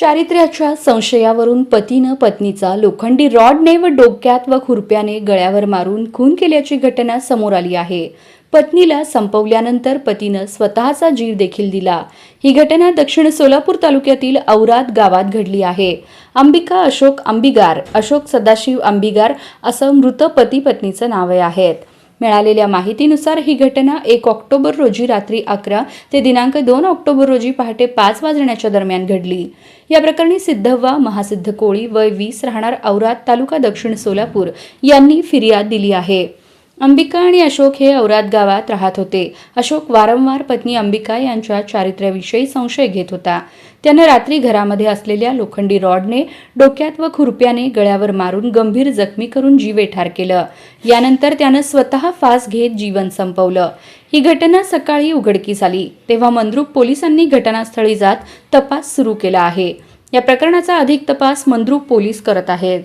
चारित्र्याच्या संशयावरून पतीनं पत्नीचा लोखंडी रॉडने व डोक्यात व खुरप्याने गळ्यावर मारून खून केल्याची घटना समोर आली आहे. पत्नीला संपवल्यानंतर पतीनं स्वतःचा जीव देखील दिला. ही घटना दक्षिण सोलापूर तालुक्यातील औराद गावात घडली आहे. अंबिका अशोक अंबिगार अशोक सदाशिव अंबिगार असं मृत पती पत्नीचं नाव आहेत. मिळालेल्या माहितीनुसार ही घटना एक ऑक्टोबर रोजी रात्री अकरा ते दिनांक दोन ऑक्टोबर रोजी पहाटे पाच वाजण्याच्या दरम्यान घडली. या प्रकरणी सिद्धव्वा महासिद्ध कोळी वय वीस राहणार औराद तालुका दक्षिण सोलापूर यांनी फिर्याद दिली आहे. अंबिका आणि अशोक हे औराद गावात राहत होते. अशोक वारंवार पत्नी अंबिका यांच्या चारित्र्याविषयी संशय घेत होता. त्यानं रात्री घरामध्ये असलेल्या लोखंडी रॉडने डोक्यात व खुरप्याने गळ्यावर मारून गंभीर जखमी करून जीवे ठार केलं. यानंतर त्यानं स्वतः फास घेत जीवन संपवलं. ही घटना सकाळी उघडकीस आली. तेव्हा मंद्रुप पोलिसांनी घटनास्थळी जात तपास सुरू केला आहे. या प्रकरणाचा अधिक तपास मंद्रुप पोलीस करत आहेत.